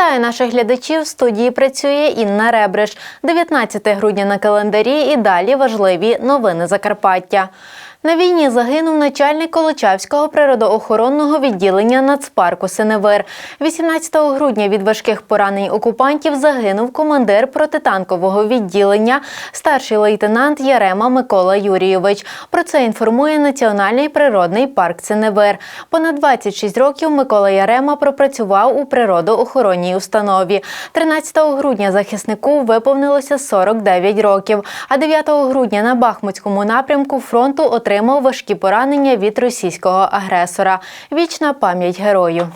Вітаю наших глядачів. В студії працює Інна Ребриш. 19 грудня на календарі і далі важливі новини Закарпаття. На війні загинув начальник Колочавського природоохоронного відділення Нацпарку Синевир. 18 грудня від важких поранень окупантів загинув командир протитанкового відділення, старший лейтенант Ярема Микола Юрійович. Про це інформує Національний природний парк Синевир. Понад 26 років Микола Ярема пропрацював у природоохоронній установі. 13 грудня захиснику виповнилося 49 років. А 9 грудня на Бахмутському напрямку фронту отримав важкі поранення від російського агресора. Вічна пам'ять герою.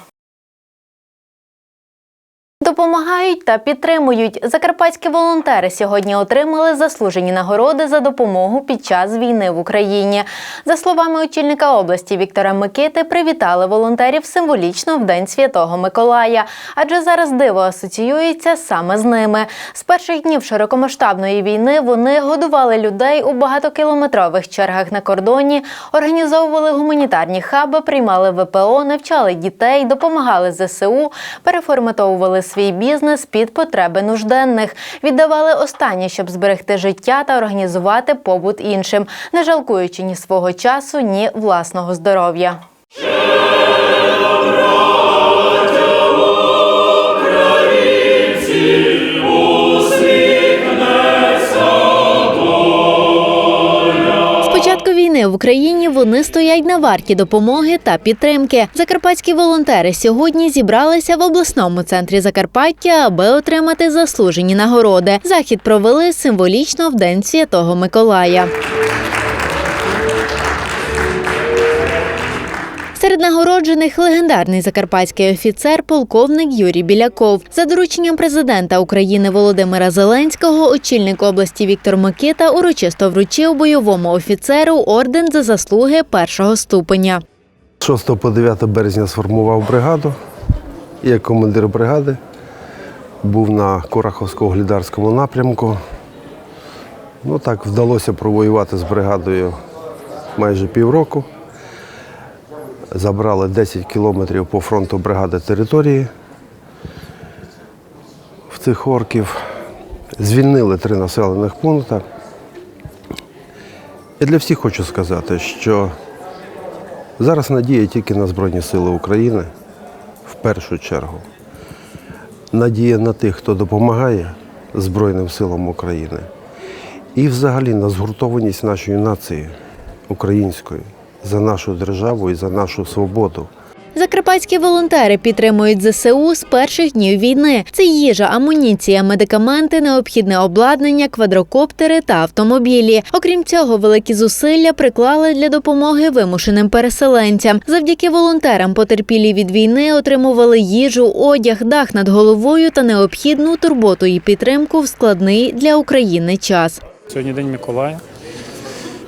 Допомагають та підтримують. Закарпатські волонтери сьогодні отримали заслужені нагороди за допомогу під час війни в Україні. За словами очільника області Віктора Микити, привітали волонтерів символічно в День Святого Миколая, адже зараз диво асоціюється саме з ними. З перших днів широкомасштабної війни вони годували людей у багатокілометрових чергах на кордоні, організовували гуманітарні хаби, приймали ВПО, навчали дітей, допомагали ЗСУ, переформатовували свій бізнес під потреби нужденних, віддавали останнє, щоб зберегти життя та організувати побут іншим, не жалкуючи ні свого часу, ні власного здоров'я. Війни в Україні вони стоять на варті допомоги та підтримки. Закарпатські волонтери сьогодні зібралися в обласному центрі Закарпаття, аби отримати заслужені нагороди. Захід провели символічно в День Святого Миколая. Серед нагороджених легендарний закарпатський офіцер, полковник Юрій Біляков. За дорученням президента України Володимира Зеленського, очільник області Віктор Микита урочисто вручив бойовому офіцеру орден за заслуги першого ступеня. 6 по 9 березня сформував бригаду. Як командир бригади був на Кураховсько-Глідарському напрямку. Ну так вдалося провоювати з бригадою майже півроку. Забрали 10 кілометрів по фронту бригади території в цих орків. Звільнили три населених пункти. Я для всіх хочу сказати, що Зараз надія тільки на Збройні Сили України в першу чергу. Надія на тих, хто допомагає Збройним силам України. І взагалі на згуртованість нашої нації української за нашу державу і за нашу свободу. Закарпатські волонтери підтримують ЗСУ з перших днів війни. Це їжа, амуніція, медикаменти, необхідне обладнання, квадрокоптери та автомобілі. Окрім цього, великі зусилля приклали для допомоги вимушеним переселенцям. Завдяки волонтерам потерпілі від війни отримували їжу, одяг, дах над головою та необхідну турботу і підтримку в складний для України час. Сьогодні День Миколая.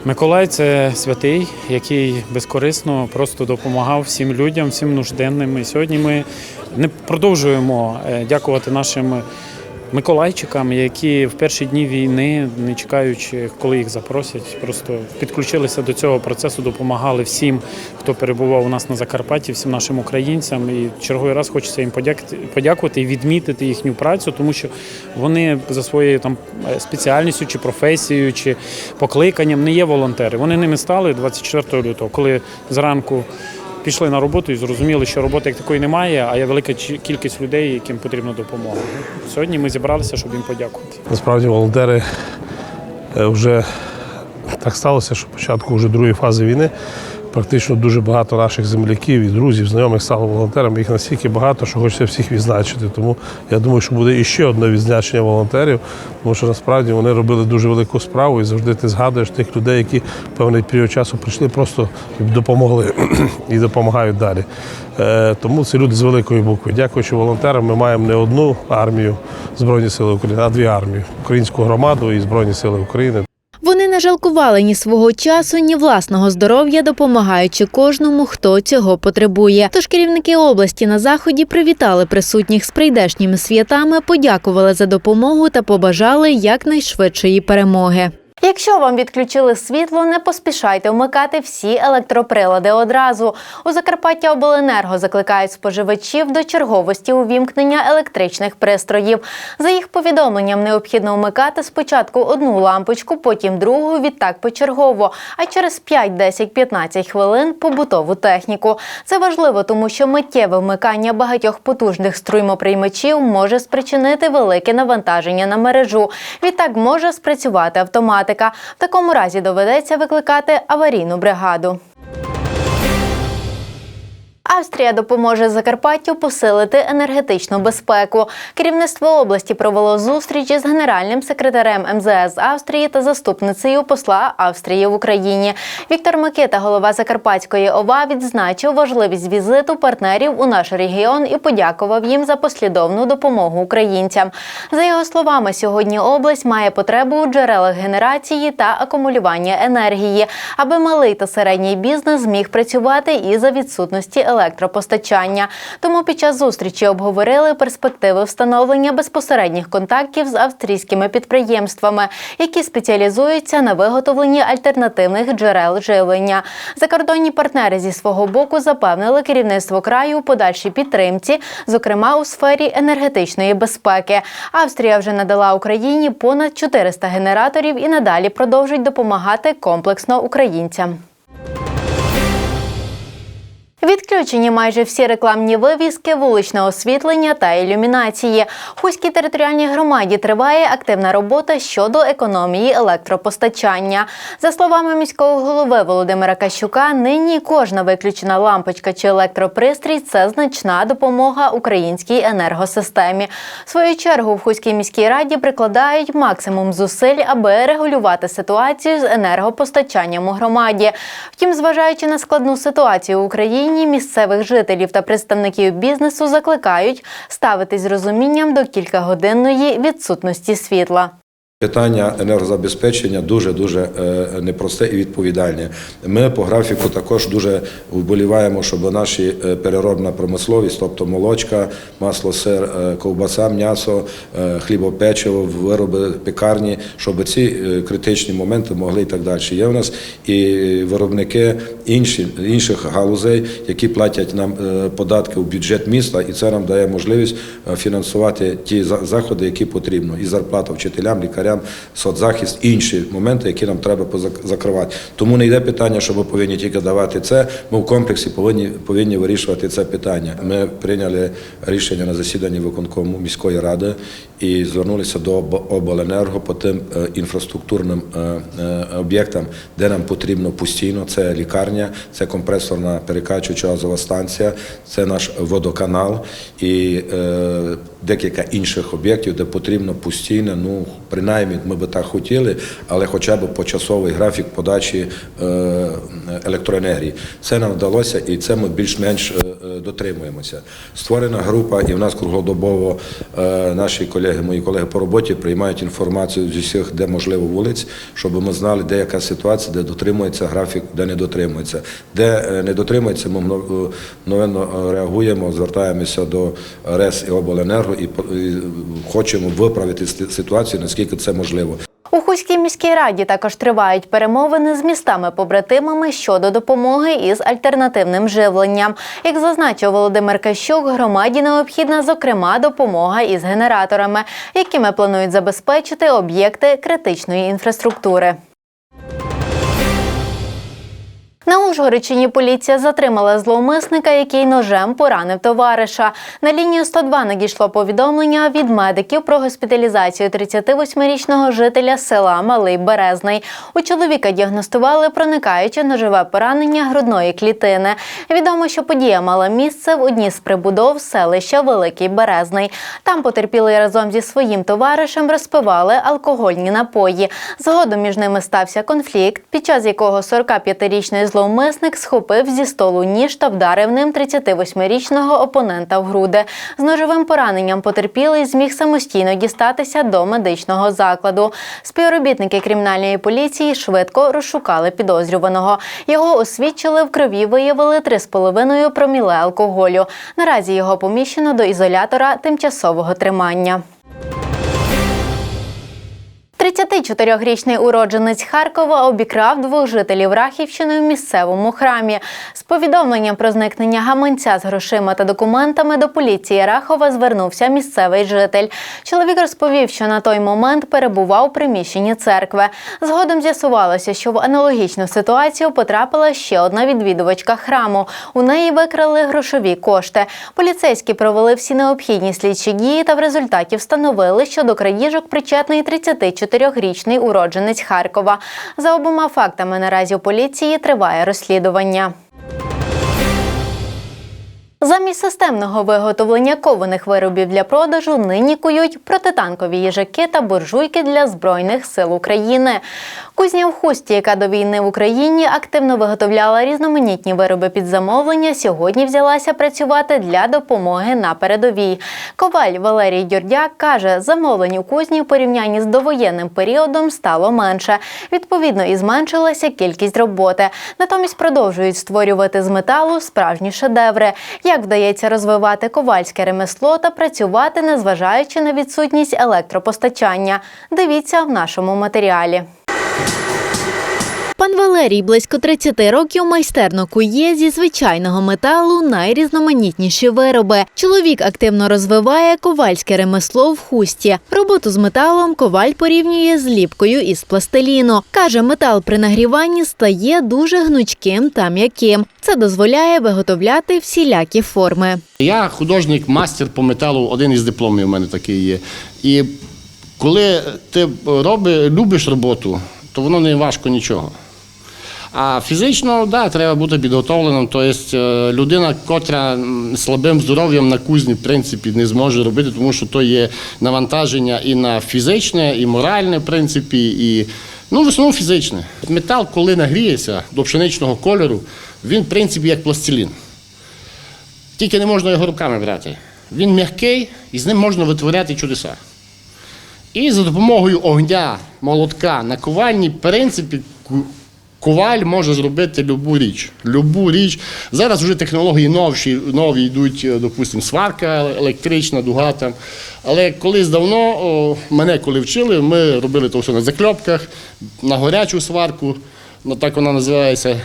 Миколай це святий, який безкорисно просто допомагав всім людям, всім нужденним. І сьогодні ми не продовжуємо е, дякувати нашим миколайчикам, які в перші дні війни, не чекаючи, коли їх запросять, просто підключилися до цього процесу, допомагали всім, хто перебував у нас на Закарпатті, всім нашим українцям. І черговий раз хочеться їм подякувати, подякувати і відмітити їхню працю, тому що вони за своєю там спеціальністю чи професією, чи покликанням не є волонтери. Вони ними стали 24 лютого, коли зранку. Пішли на роботу і зрозуміли, що роботи як такої немає, а є велика кількість людей, яким потрібна допомога. Сьогодні ми зібралися, щоб їм подякувати. Насправді волонтери е, вже так сталося, що початку вже другої фази війни практично дуже багато наших земляків і друзів, знайомих стало волонтерами. Їх настільки багато, що хочеться всіх відзначити. Тому я думаю, що буде іще одне відзначення волонтерів, тому що насправді вони робили дуже велику справу і завжди ти згадуєш тих людей, які певний період часу прийшли, просто допомогли і допомагають далі. Е, Тому це люди з великої букви. Дякуючи волонтерам, ми маємо не одну армію Збройні Сили України, а дві армії українську громаду і Збройні Сили України. Не жалкували ні свого часу, ні власного здоров'я, допомагаючи кожному, хто цього потребує. Тож керівники області на заході привітали присутніх з прийдешніми святами, подякували за допомогу та побажали якнайшвидшої перемоги. Якщо вам відключили світло, не поспішайте вмикати всі електроприлади одразу. У Закарпаття Обленерго закликають споживачів до черговості увімкнення електричних пристроїв. За їх повідомленням, необхідно вмикати спочатку одну лампочку, потім другу, відтак почергово, а через 5, 10, 15 хвилин побутову техніку. Це важливо, тому що миттєве вмикання багатьох потужних струмоприймачів може спричинити велике навантаження на мережу. Відтак може спрацювати автоматика. В такому разі доведеться викликати аварійну бригаду. Австрія допоможе Закарпаттю посилити енергетичну безпеку. Керівництво області провело зустріч із генеральним секретарем МЗС Австрії та заступницею посла Австрії в Україні. Віктор Микита, голова Закарпатської ОВА, відзначив важливість візиту партнерів у наш регіон і подякував їм за послідовну допомогу українцям. За його словами, сьогодні область має потребу у джерелах генерації та акумулювання енергії, аби малий та середній бізнес зміг працювати і за відсутності електропостачання. Тому під час зустрічі обговорили перспективи встановлення безпосередніх контактів з австрійськими підприємствами, які спеціалізуються на виготовленні альтернативних джерел живлення. Закордонні партнери зі свого боку запевнили керівництво краю у подальшій підтримці, зокрема у сфері енергетичної безпеки. Австрія вже надала Україні понад 400 генераторів і надалі продовжить допомагати комплексно українцям. Відключені майже всі рекламні вивіски, вуличне освітлення та ілюмінації. В Хуській територіальній громаді триває активна робота щодо економії електропостачання. За словами міського голови Володимира Кащука, нині кожна виключена лампочка чи електропристрій це значна допомога українській енергосистемі. В свою чергу в Хуській міській раді прикладають максимум зусиль, аби регулювати ситуацію з енергопостачанням у громаді. Втім, зважаючи на складну ситуацію в Україні, місцевих жителів та представників бізнесу закликають ставитись розумінням до кількагодинної відсутності світла. Питання енергозабезпечення дуже дуже непросте і відповідальне. Ми по графіку також дуже вболіваємо, щоб наші е, переробна промисловість, тобто молочка, масло, сир, е, ковбаса, м'ясо, е, хлібопечиво, вироби пекарні, щоб ці е, критичні моменти могли і так далі. Є в нас і виробники інші, інших галузей, які платять нам е, податки у бюджет міста, і це нам дає можливість е, фінансувати ті заходи, які потрібно, і зарплата вчителям, лікарям, соцзахист, інші моменти, які нам треба закривати. Тому не йде питання, що ми повинні тільки давати це. Ми в комплексі повинні повинні вирішувати це питання. Ми прийняли рішення на засіданні виконкому міської ради і звернулися до обленерго по тим е, інфраструктурним е, е, об'єктам, де нам потрібно постійно. Це лікарня, це компресорна перекачуюча газова станція, це наш водоканал і декілька інших об'єктів, де потрібно постійно, ну принаймні ми би так хотіли, але хоча б почасовий графік подачі е, електроенергії. Це нам вдалося, і це ми більш-менш е, е, дотримуємося. Створена група, і в нас круглодобово наші колеги, мої колеги по роботі приймають інформацію зі всіх, де можливо вулиць, щоб ми знали, де яка ситуація, де дотримується графік, де не дотримується. Де не дотримується, ми е, реагуємо, звертаємося до РЕС і обленерго по- і хочемо виправити ситуацію, наскільки це можливо. У Хуській міській раді також тривають перемовини з містами-побратимами щодо допомоги із альтернативним живленням. Як зазначив Володимир Кащук, громаді необхідна зокрема допомога із генераторами, якими планують забезпечити об'єкти критичної інфраструктури. На Ужгородщині поліція затримала зловмисника, який ножем поранив товариша. На лінію 102 надійшло повідомлення від медиків про госпіталізацію 38-річного жителя села Малий Березний. У чоловіка діагностували проникаюче ножове поранення грудної клітини. Відомо, що подія мала місце в одній з прибудов селища Великий Березний. Там потерпілий разом зі своїм товаришем розпивали алкогольні напої. Згодом між ними стався конфлікт, під час якого 45-річний зловмисник схопив зі столу ніж та вдарив ним 38-річного опонента в груди. З ножовим пораненням потерпілий зміг самостійно дістатися до медичного закладу. Співробітники кримінальної поліції швидко розшукали підозрюваного. Його освідчили в крові, виявили 3,5 проміле алкоголю. Наразі його поміщено до ізолятора тимчасового тримання. 34-річний уродженець Харкова обікрав двох жителів Рахівщини в місцевому храмі. З повідомленням про зникнення гаманця з грошима та документами до поліції Рахова звернувся місцевий житель. Чоловік розповів, що на той момент перебував у приміщенні церкви. Згодом з'ясувалося, що в аналогічну ситуацію потрапила ще одна відвідувачка храму. У неї викрали грошові кошти. Поліцейські провели всі необхідні слідчі дії та в результаті встановили, що до крадіжок причетний 34-річний уродженець Харкова. За обома фактами наразі у поліції триває розслідування. Замість системного виготовлення кованих виробів для продажу нині кують протитанкові їжаки та буржуйки для Збройних сил України. Кузня в хусті, яка до війни в Україні активно виготовляла різноманітні вироби під замовлення, сьогодні взялася працювати для допомоги на передовій. Коваль Валерій Дюрдяк каже, замовлень у кузні в порівнянні з довоєнним періодом стало менше. Відповідно, і зменшилася кількість роботи. Натомість продовжують створювати з металу справжні шедеври. Як вдається розвивати ковальське ремесло та працювати, незважаючи на відсутність електропостачання? Дивіться в нашому матеріалі. Пан Валерій близько 30 років майстерно кує зі звичайного металу найрізноманітніші вироби. Чоловік активно розвиває ковальське ремесло в хусті. Роботу з металом коваль порівнює з ліпкою із пластиліну. Каже, метал при нагріванні стає дуже гнучким та м'яким. Це дозволяє виготовляти всілякі форми. Я художник, мастер по металу, один із дипломів у мене такий є. І коли ти роби, любиш роботу, то воно не важко нічого. А фізично, да, треба бути підготовленим. Тобто е, людина, котра слабим здоров'ям на кузні, в принципі, не зможе робити, тому що то є навантаження і на фізичне, і моральне, в принципі, і ну, в основному фізичне. Метал, коли нагріється до пшеничного кольору, він, в принципі, як пластилін. Тільки не можна його руками брати. Він м'який і з ним можна витворяти чудеса. І за допомогою огня, молотка на ковальні, в принципі, коваль може зробити любу річ. Любу річ. Зараз вже технології новші, нові йдуть, е, допустимо, сварка електрична, дуга там. Але колись давно, о, мене коли вчили, ми робили то все на закльопках, на горячу сварку, ну, так вона називається.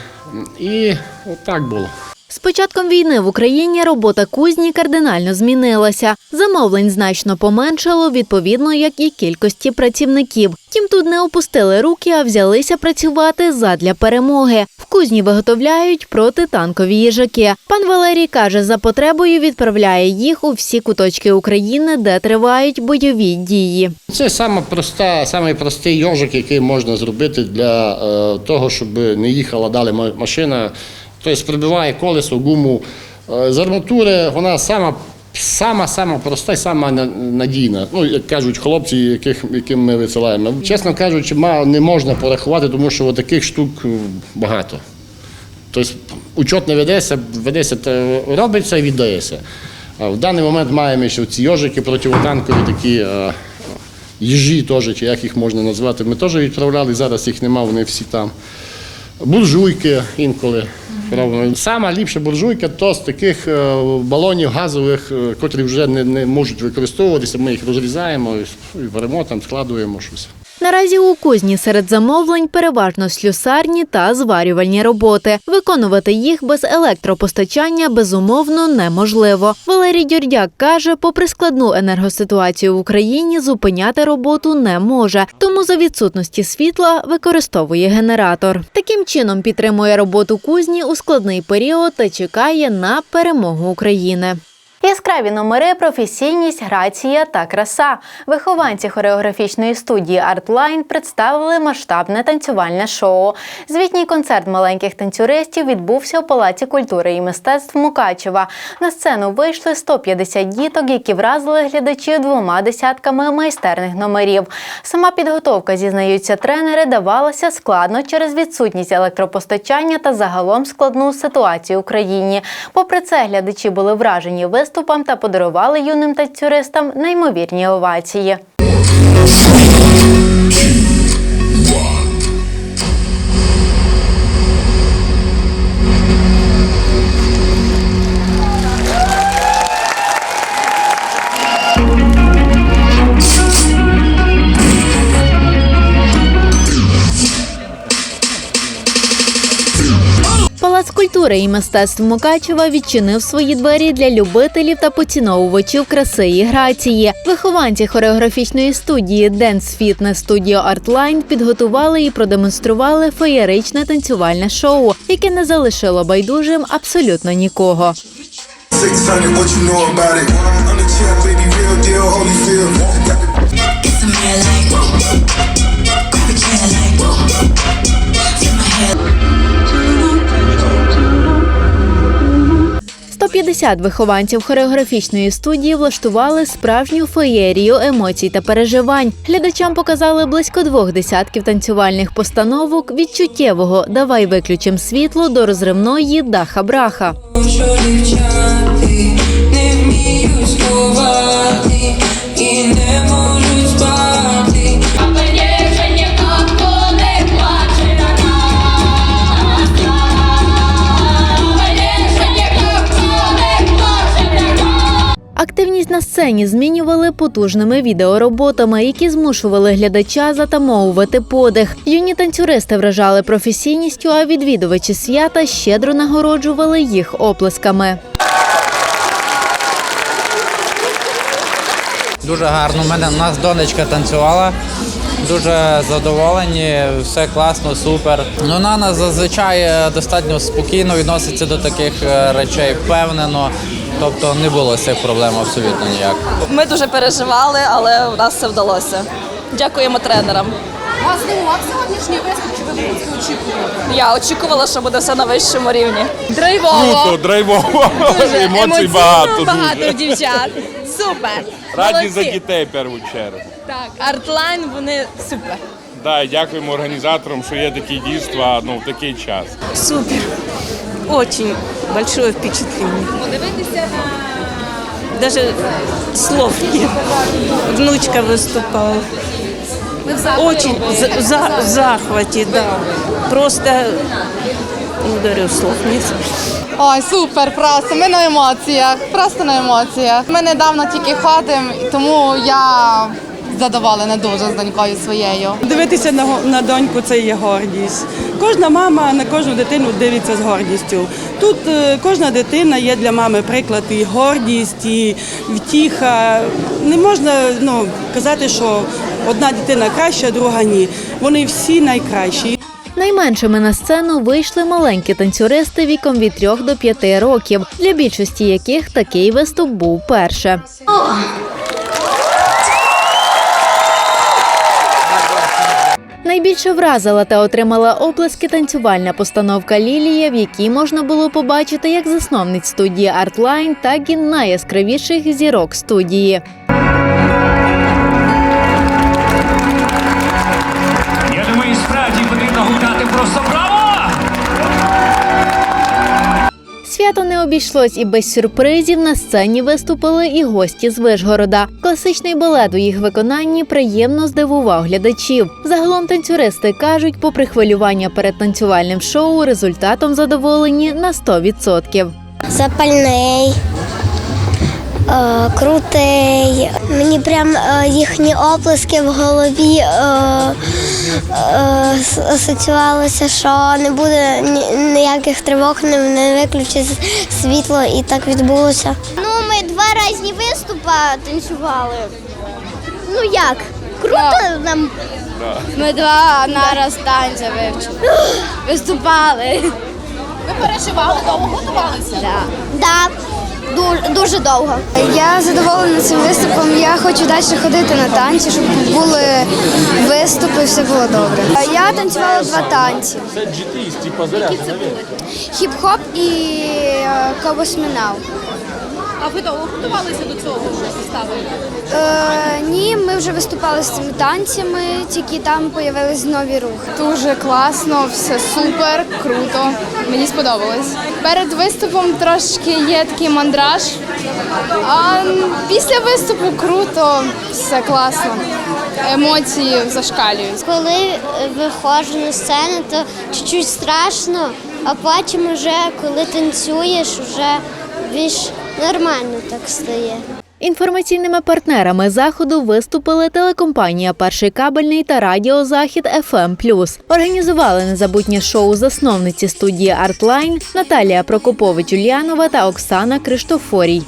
І отак було. З початком війни в Україні робота кузні кардинально змінилася. Замовлень значно поменшало, відповідно, як і кількості працівників. Тім тут не опустили руки, а взялися працювати задля перемоги. В кузні виготовляють протитанкові їжаки. Пан Валерій каже, за потребою відправляє їх у всі куточки України, де тривають бойові дії. Це саме проста, самий простий йожик, який можна зробити для е, того, щоб не їхала далі ма- машина. Тобто прибиває колесо, гуму. Е, з арматури вона сама, сама, сама проста і сама надійна. Ну, як кажуть хлопці, яких, яким ми висилаємо. Чесно кажучи, не можна порахувати, тому що таких штук е, багато. Тобто учет не ведеться, ведеться, робиться і віддається. В даний момент маємо ще ці йожики противотанкові, такі е, їжі теж, чи як їх можна назвати. Ми теж відправляли, зараз їх нема, вони всі там. Буржуйки інколи робимо. Сама ліпша буржуйка то з таких е, балонів газових, е, котрі вже не, не можуть використовуватися. Ми їх розрізаємо і беремо там, складуємо щось. Наразі у кузні серед замовлень переважно слюсарні та зварювальні роботи. Виконувати їх без електропостачання безумовно неможливо. Валерій Дюрдяк каже, попри складну енергоситуацію в Україні, зупиняти роботу не може, тому за відсутності світла використовує генератор. Таким чином підтримує роботу кузні у складний період та чекає на перемогу України. Яскраві номери, професійність, грація та краса. Вихованці хореографічної студії Artline представили масштабне танцювальне шоу. Звітній концерт маленьких танцюристів відбувся у Палаці культури і мистецтв Мукачева. На сцену вийшли 150 діток, які вразили глядачів двома десятками майстерних номерів. Сама підготовка, зізнаються тренери, давалася складно через відсутність електропостачання та загалом складну ситуацію в країні. Попри це, глядачі були вражені виступом та подарували юним танцюристам неймовірні овації. Культури і мистецтв Мукачева відчинив свої двері для любителів та поціновувачів краси і грації. Вихованці хореографічної студії Dance Fitness Studio Artline підготували і продемонстрували феєричне танцювальне шоу, яке не залишило байдужим абсолютно нікого. 150 вихованців хореографічної студії влаштували справжню феєрію емоцій та переживань. Глядачам показали близько двох десятків танцювальних постановок від чуттєвого Давай виключим світло до розривної даха-браха. Що дівчати не вміють сховати і не можуть спати. Сцені змінювали потужними відеороботами, які змушували глядача затамовувати подих. Юні танцюристи вражали професійністю, а відвідувачі свята щедро нагороджували їх оплесками. Дуже гарно. У мене у нас донечка танцювала. Дуже задоволені, все класно, супер. Ну, вона нас зазвичай е, достатньо спокійно відноситься до таких е, речей, впевнено. Тобто не було цих проблем абсолютно ніяк. Ми дуже переживали, але у нас все вдалося. Дякуємо тренерам. Вас здивував сьогоднішній виступ, чи ви були очікували? Я очікувала, що буде все на вищому рівні. Драйвово. драйвово. Дуже Емоцій емоційно багато. багато дуже. дівчат. Супер. Раді Молодці. за дітей в першу чергу. Так, артлайн, вони супер. Да, дякуємо організаторам, що є такі дійства ну, в такий час. Супер. Очень большое впечатление. Подивитися на Даже слов нет. Внучка выступала. ви в захваті за, в захвате, да. Просто не дарю слов нет. Ой, супер, просто ми на емоціях, просто на емоціях. Ми недавно тільки ходимо, тому я задоволена дуже з донькою своєю. Дивитися на, го- на доньку це є гордість. Кожна мама на кожну дитину дивиться з гордістю. Тут е, кожна дитина є для мами приклад і гордість, і втіха. Не можна ну, казати, що одна дитина краща, а друга ні. Вони всі найкращі. Найменшими на сцену вийшли маленькі танцюристи віком від 3 до 5 років, для більшості яких такий виступ був перше. Найбільше вразила та отримала оплески танцювальна постановка Лілія, в якій можна було побачити як засновниць студії Artline, так і найяскравіших зірок студії. Свято не обійшлось і без сюрпризів на сцені виступили і гості з Вишгорода. Класичний балет у їх виконанні приємно здивував глядачів. Загалом танцюристи кажуть, попри хвилювання перед танцювальним шоу, результатом задоволені на 100%. запальний, крутий. Мені прям е, їхні оплески в голові е, е, асоціювалося, що не буде ні- ніяких тривог, не, не виключить світло, і так відбулося. Ну, ми два різні виступи танцювали. Ну як? Круто нам. Ми два нараз танця вивчили. Виступали. Ви переживали, довго готувалися? Так, дуже, дуже довго. Я задоволена цим виступом. Я хочу далі ходити на танці, щоб були виступи, все було добре. Я танцювала два танці. Це Хіп-хоп і е, кобосмінал. А ви довго готувалися до цього вистави? Е, ні, ми вже виступали з цими танцями, тільки там з'явились нові рухи. Дуже класно, все супер, круто. Мені сподобалось. Перед виступом трошки є такий мандраж, а після виступу круто, все класно. Емоції зашкалюють. Коли виходжу на сцену, то чуть-чуть страшно, а потім вже коли танцюєш, вже більш нормально так стає. Інформаційними партнерами заходу виступили телекомпанія Перший кабельний та радіозахід FM+. Організували незабутнє шоу засновниці студії Артлайн Наталія Прокопович Ульянова та Оксана Криштофорій.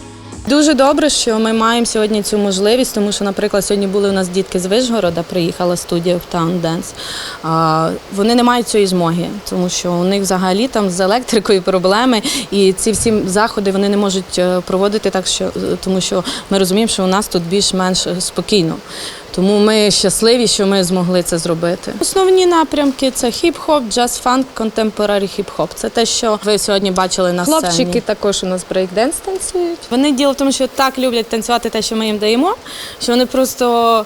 Дуже добре, що ми маємо сьогодні цю можливість, тому що, наприклад, сьогодні були у нас дітки з Вишгорода, приїхала студія в Town Dance. Вони не мають цієї змоги, тому що у них взагалі там з електрикою проблеми, і ці всі заходи вони не можуть е, проводити так, що тому що ми розуміємо, що у нас тут більш-менш е, спокійно. Тому ми щасливі, що ми змогли це зробити. Основні напрямки це хіп-хоп, джаз-фанк, контемпорарі хіп-хоп. Це те, що ви сьогодні бачили на сцені. Хлопчики також у нас брейкденс танцюють. Вони діло в тому, що так люблять танцювати те, що ми їм даємо, що вони просто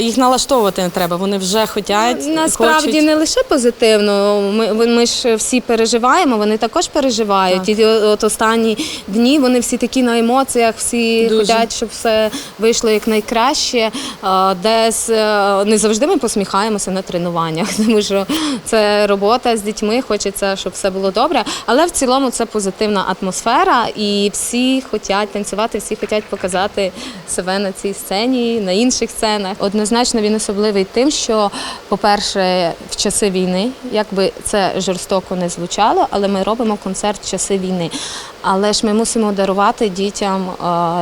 їх налаштовувати не треба. Вони вже хочуть. Насправді хочуть. не лише позитивно. Ми, ми ж всі переживаємо, вони також переживають. І от останні дні вони всі такі на емоціях, всі Дуже. хочуть, щоб все вийшло як найкраще. Е, Десь е, не завжди ми посміхаємося на тренуваннях, тому що це робота з дітьми, хочеться, щоб все було добре. Але в цілому це позитивна атмосфера, і всі хочуть танцювати, всі хочуть показати себе на цій сцені, на інших сценах. Однозначно він особливий тим, що, по-перше, в часи війни, як би це жорстоко не звучало, але ми робимо концерт в часи війни. Але ж ми мусимо дарувати дітям е,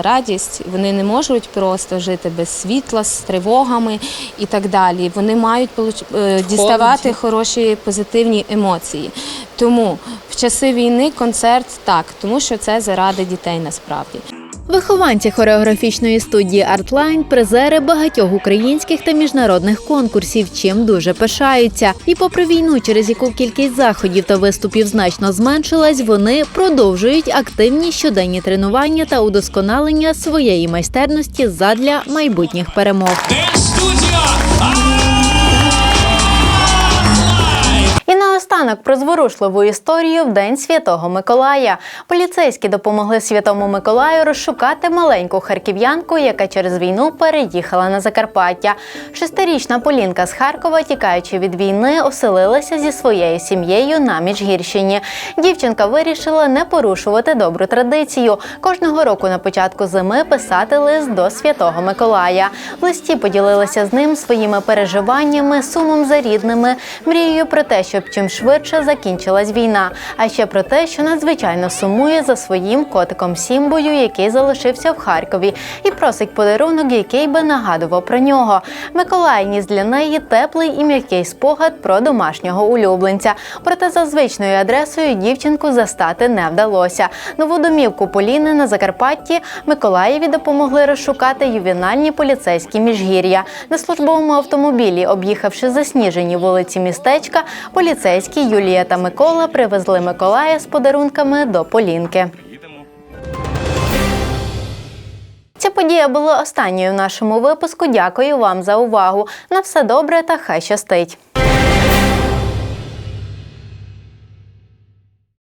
радість. Вони не можуть просто жити без світла, з тривогами і так далі. Вони мають е, діставати хороші позитивні емоції. Тому в часи війни концерт так, тому що це заради дітей насправді. Вихованці хореографічної студії Artline – призери багатьох українських та міжнародних конкурсів, чим дуже пишаються. І попри війну, через яку кількість заходів та виступів значно зменшилась, вони продовжують активні щоденні тренування та удосконалення своєї майстерності задля майбутніх перемог. І наостанок про зворушливу історію в День Святого Миколая. Поліцейські допомогли Святому Миколаю розшукати маленьку харків'янку, яка через війну переїхала на Закарпаття. Шестирічна Полінка з Харкова, тікаючи від війни, оселилася зі своєю сім'єю на Міжгірщині. Дівчинка вирішила не порушувати добру традицію. Кожного року на початку зими писати лист до Святого Миколая. В листі поділилася з ним своїми переживаннями, сумом за рідними, мрією про те, щоб чим швидше закінчилась війна, а ще про те, що надзвичайно сумує за своїм котиком Сімбою, який залишився в Харкові, і просить подарунок, який би нагадував про нього. Миколай ніс для неї теплий і м'який спогад про домашнього улюбленця. Проте за звичною адресою дівчинку застати не вдалося. Нову домівку Поліни на Закарпатті Миколаєві допомогли розшукати ювенальні поліцейські міжгір'я. На службовому автомобілі, об'їхавши засніжені вулиці містечка, поліцейські Юлія та Микола привезли Миколая з подарунками до Полінки. Ця подія була останньою в нашому випуску. Дякую вам за увагу. На все добре та хай щастить.